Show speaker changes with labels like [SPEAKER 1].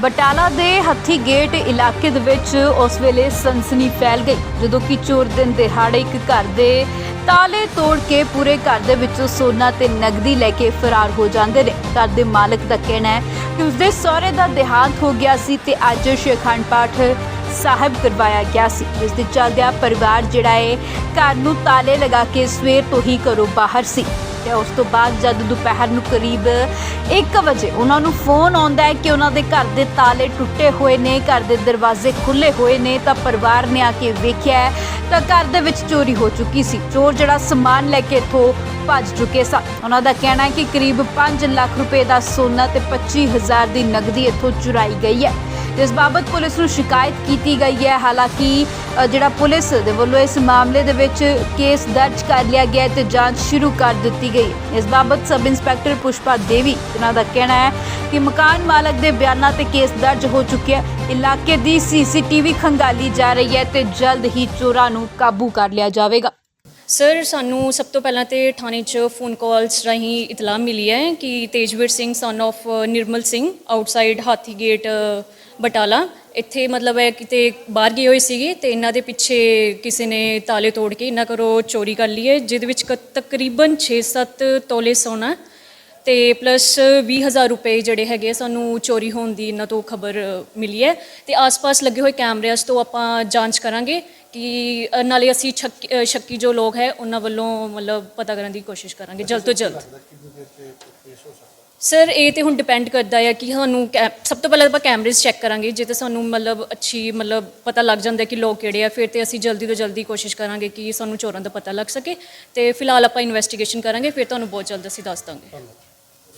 [SPEAKER 1] ਬਟਾਲਾ ਦੇ ਹੱਥੀ ਗੇਟ ਇਲਾਕੇ ਦੇ ਵਿੱਚ ਉਸ ਵੇਲੇ ਸਨਸਨੀ ਫੈਲ ਗਈ, ਜਦੋਂ ਕਿ ਚੋਰ ਦਿਨ ਦਿਹਾੜੇ ਇੱਕ ਘਰ ਦੇ ਤਾਲੇ ਤੋੜ ਕੇ ਪੂਰੇ ਘਰ ਦੇ ਵਿੱਚੋਂ ਸੋਨਾ ਤੇ ਨਗਦੀ ਲੈ ਕੇ ਫਰਾਰ ਹੋ ਜਾਂਦੇ ਨੇ। ਘਰ ਦੇ ਮਾਲਕ ਦਾ ਕਹਿਣਾ ਹੈ ਕਿ ਉਸਦੇ ਸਹੁਰੇ ਦਾ ਦੇਹਾਂਤ ਹੋ ਗਿਆ ਸੀ ਤੇ ਅੱਜ ਸ਼ੇਖਾਂ ਪਾਠ ਸਾਹਿਬ ਕਰਵਾਇਆ ਗਿਆ ਸੀ, ਜਿਸ ਦੇ ਚੱਲਦਿਆਂ ਪਰਿਵਾਰ ਜਿਹੜਾ ਹੈ ਘਰ ਨੂੰ ਤਾਲੇ ਲਗਾ ਕੇ ਸਵੇਰ ਤੋਂ ਹੀ ਘਰੋਂ ਬਾਹਰ ਸੀ। ਤੇ ਉਸ ਤੋਂ ਬਾਅਦ ਜਦ ਦੁਪਹਿਰ ਨੂੰ ਕਰੀਬ 1 ਵਜੇ ਉਹਨਾਂ ਨੂੰ ਫੋਨ ਆਉਂਦਾ ਹੈ ਕਿ ਉਹਨਾਂ ਦੇ ਘਰ ਦੇ ਤਾਲੇ ਟੁੱਟੇ ਹੋਏ ਨੇ, ਘਰ ਦੇ ਦਰਵਾਜ਼ੇ ਖੁੱਲੇ ਹੋਏ ਨੇ, ਤਾਂ ਪਰਿਵਾਰ ਨੇ ਆ ਕੇ ਵੇਖਿਆ ਤਾਂ ਘਰ ਦੇ ਵਿੱਚ ਚੋਰੀ ਹੋ ਚੁੱਕੀ ਸੀ। ਚੋਰ ਜਿਹੜਾ ਸਮਾਨ ਲੈ ਕੇ ਇੱਥੋਂ ਭੱਜ ਚੁੱਕੇ ਸਨ। ਉਹਨਾਂ ਦਾ ਕਹਿਣਾ ਹੈ ਕਿ ਕਰੀਬ 5 ਲੱਖ ਰੁਪਏ ਦਾ ਸੋਨਾ ਤੇ 25000 ਦੀ ਨਗਦੀ ਇੱਥੋਂ ਚੁਰਾਈ ਗਈ ਹੈ। ਇਸ ਬਾਬਤ ਪੁਲਿਸ ਨੂੰ ਸ਼ਿਕਾਇਤ ਕੀਤੀ ਗਈ ਹੈ, ਹਾਲਾਂਕਿ ਜਿਹੜਾ ਪੁਲਿਸ ਦੇ ਵੱਲੋਂ ਇਸ ਮਾਮਲੇ ਦੇ ਵਿੱਚ ਕੇਸ ਦਰਜ ਕਰ ਲਿਆ ਗਿਆ ਹੈ ਤੇ ਜਾਂਚ ਸ਼ੁਰੂ ਕਰ ਦਿੱਤੀ ਗਈ। ਇਸ ਬਾਬਤ ਸਬ ਇੰਸਪੈਕਟਰ ਪੁਸ਼ਪਾ ਦੇਵੀ ਇਹਨਾਂ ਦਾ ਕਹਿਣਾ ਹੈ ਕਿ ਮਕਾਨ ਮਾਲਕ ਦੇ ਬਿਆਨਾਂ ਤੇ ਕੇਸ ਦਰਜ ਹੋ ਚੁੱਕਿਆ ਹੈ। ਇਲਾਕੇ ਦੀ ਸੀਸੀਟੀਵੀ ਖੰਗਾਲੀ ਜਾ ਰਹੀ ਹੈ ਤੇ ਜਲਦ ਹੀ ਚੋਰਾਂ ਨੂੰ ਕਾਬੂ ਕਰ ਲਿਆ ਜਾਵੇਗਾ।
[SPEAKER 2] ਸਰ ਸਾਨੂੰ ਸਭ ਤੋਂ ਪਹਿਲਾਂ ਤੇ ਥਾਣੇ 'ਚ ਫੋਨ ਕਾਲਸ ਰਾਹੀਂ ਇਤਲਾਹ ਮਿਲੀ ਹੈ ਕਿ Tejveer Singh son of Nirmal Singh outside Hathi gate Batala ਇੱਥੇ ਮਤਲਬ ਹੈ ਕਿਤੇ ਬਾਹਰ ਗਏ ਹੋਏ ਸੀਗੇ ਤੇ ਇਹਨਾਂ ਦੇ ਪਿੱਛੇ ਕਿਸੇ ਨੇ ਤਾਲੇ ਤੋੜ ਕੇ ਇਹਨਾਂ ਘਰੋਂ ਚੋਰੀ ਕਰ ਲਈ ਹੈ ਜਿਹਦੇ ਵਿੱਚ ਕ- ਤਕਰੀਬਨ 6-7 ਤੋਲੇ ਸੋਨਾ ਤੇ ਪਲੱਸ 20000 ਰੁਪਏ ਜਿਹੜੇ ਹੈਗੇ ਆ, ਸਾਨੂੰ ਚੋਰੀ ਹੋਣ ਦੀ ਇਹਨਾਂ ਤੋਂ ਖਬਰ ਮਿਲੀ ਹੈ ਤੇ ਆਸ-ਪਾਸ ਲੱਗੇ ਹੋਏ ਕੈਮਰਿਆਂ ਤੋਂ ਆਪਾਂ ਜਾਂਚ ਕਰਾਂਗੇ ਕਿ ਅ, ਨਾਲੇ ਅਸੀਂ ਸ਼ੱਕੀ ਅ, ਸ਼ੱਕੀ ਜੋ ਲੋਕ ਹੈ ਉਹਨਾਂ ਵੱਲੋਂ ਮਤਲਬ ਪਤਾ ਕਰਨ ਦੀ ਕੋਸ਼ਿਸ਼ ਕਰਾਂਗੇ ਜਲਦ ਤੋਂ ਜਲਦ। ਸਰ ਇਹ ਤੇ ਹੁਣ ਡਿਪੈਂਡ ਕਰਦਾ ਹੈ ਕਿ ਸਾਨੂੰ ਕੈ- ਸਭ ਤੋਂ ਪਹਿਲਾਂ ਆਪਾਂ ਕੈਮਰੇਜ਼ ਚੈੱਕ ਕਰਾਂਗੇ ਜੇ ਤਾਂ ਸਾਨੂੰ ਮਤਲਬ ਅੱਛੀ ਮਤਲਬ ਪਤਾ ਲੱਗ ਜਾਂਦਾ ਕਿ ਲੋਕ ਕਿਹੜੇ ਆ ਫਿਰ ਤੇ ਅਸੀਂ ਜਲਦੀ ਤੋਂ ਜਲਦੀ ਕੋਸ਼ਿਸ਼ ਕਰਾਂਗੇ ਕਿ ਸਾਨੂੰ ਚੋਰਾਂ ਦਾ ਪਤਾ ਲੱਗ ਸਕੇ ਤੇ ਫਿਲਹਾਲ ਆਪਾਂ ਇਨਵੈਸਟੀਗੇਸ਼ਨ ਕਰਾਂਗੇ ਫਿਰ ਤੁਹਾਨੂੰ ਬਹੁਤ ਜਲਦ ਅਸੀਂ ਦੱਸ ਦਾਂਗੇ।